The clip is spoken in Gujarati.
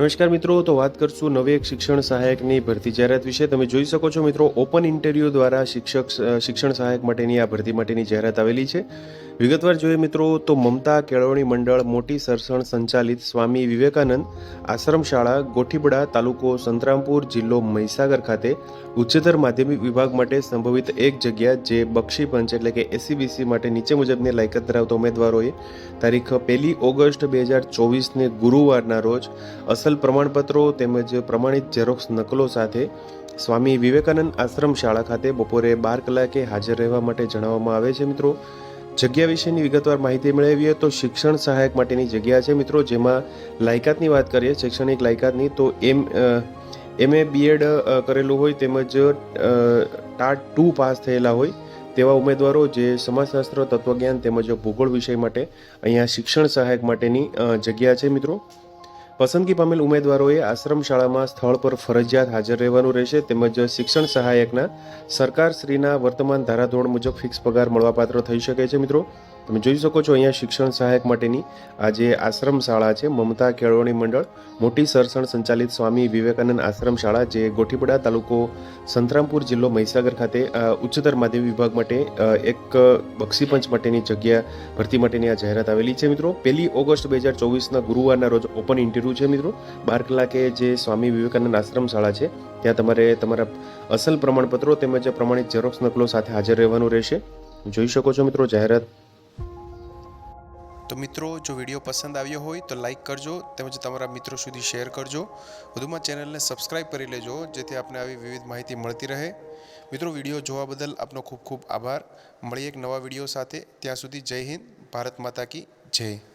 નમસ્કાર મિત્રો, તો વાત કરશું નવી એક શિક્ષણ સહાયકની ભરતી જાહેરાત વિશે. તમે જોઈ શકો છો મિત્રો, ઓપન ઇન્ટરવ્યૂ દ્વારા શિક્ષક શિક્ષણ સહાયક માટેની આ ભરતી માટેની જાહેરાત આવેલી છે. વિગતવાર જોઈએ મિત્રો, તો મમતા કેળવણી મંડળ, મોટી સરસણ સંચાલિત સ્વામી વિવેકાનંદ આશ્રમ શાળા, ગોઠીબડા તાલુકો સંતરામપુર જિલ્લો મહીસાગર ખાતે ઉચ્ચતર માધ્યમિક વિભાગ માટે સંભવિત એક જગ્યા જે બક્ષી પંચ એટલે કે એસીબીસી માટે નીચે મુજબની લાયકાત ધરાવતા ઉમેદવારોએ તારીખ પહેલી ઓગસ્ટ બે હજાર ચોવીસને ગુરુવારના રોજ અસલ પ્રમાણપત્રો તેમજ પ્રમાણિત ઝેરોક્સ નકલો સાથે સ્વામી વિવેકાનંદ આશ્રમ શાળા ખાતે બપોરે બાર કલાકે હાજર રહેવા માટે જણાવવામાં આવે છે મિત્રો. જગ્યા વિશેની વિગતવાર માહિતી મેળવીએ તો શિક્ષણ સહાયક માટેની જગ્યા છે મિત્રો, જેમાં લાયકાતની વાત કરીએ, શૈક્ષણિક લાયકાતની, તો એમ એમએ બીએડ કરેલું હોય તેમજ ટાટ ટુ પાસ થયેલા હોય તેવા ઉમેદવારો જે સમાજશાસ્ત્ર, તત્વજ્ઞાન તેમજ ભૂગોળ વિષય માટે અહીંયા શિક્ષણ સહાયક માટેની જગ્યા છે મિત્રો. પસંદગી પામેલ ઉમેદવારોએ આશ્રમ શાળામાં સ્થળ પર ફરજિયાત હાજર રહેવાનું રહેશે તેમજ શિક્ષણ સહાયકના સરકારશ્રીના વર્તમાન ધારાધોરણ મુજબ ફિક્સ પગાર મળવાપાત્ર થઈ શકે છે મિત્રો. તમે જોઈ શકો છો અહીંયા શિક્ષણ સહાયક માટેની આ જે આશ્રમ શાળા છે. મમતા કેળવણી મંડળ, મોટી સરસણ સંચાલિત સ્વામી વિવેકાનંદ આશ્રમ શાળા જે ગોઠીપડા તાલુકો સંતરામપુર જિલ્લો મહીસાગર ખાતે ઉચ્ચતર માધ્યમિક વિભાગ માટે એક બક્ષીપંચ માટેની જગ્યા ભરતી માટેની આ જાહેરાત આવેલી છે મિત્રો. પહેલી ઓગસ્ટ બે હજાર ચોવીસના ગુરુવારના રોજ ઓપન ઇન્ટરવ્યૂ છે મિત્રો? બાર કલાકે જે સ્વામી વિવેકાનંદ આશ્રમ શાળા છે, ત્યાં તમારે તમારા અસલ પ્રમાણપત્રો તેમજ પ્રમાણિત ઝેરોક્સ નકલો સાથે હાજર રહેવાનું રહેશે. જોઈ શકો છો મિત્રો, જાહેરાત. તો મિત્રો, જો વીડિયો પસંદ આવ્યો હોય તો લાઈક કરજો તેમજ તમારા મિત્રો સુધી શેર કરજો. વધુમાં ચેનલને સબસ્ક્રાઇબ કરી લેજો, જેથી આપને આવી વિવિધ માહિતી મળતી રહે. મિત્રો, વીડિયો જોવા બદલ આપનો ખૂબ ખૂબ આભાર. મળીએ એક નવા વીડિયો સાથે. ત્યાં સુધી જય હિન્દ, ભારત માતા કી જય.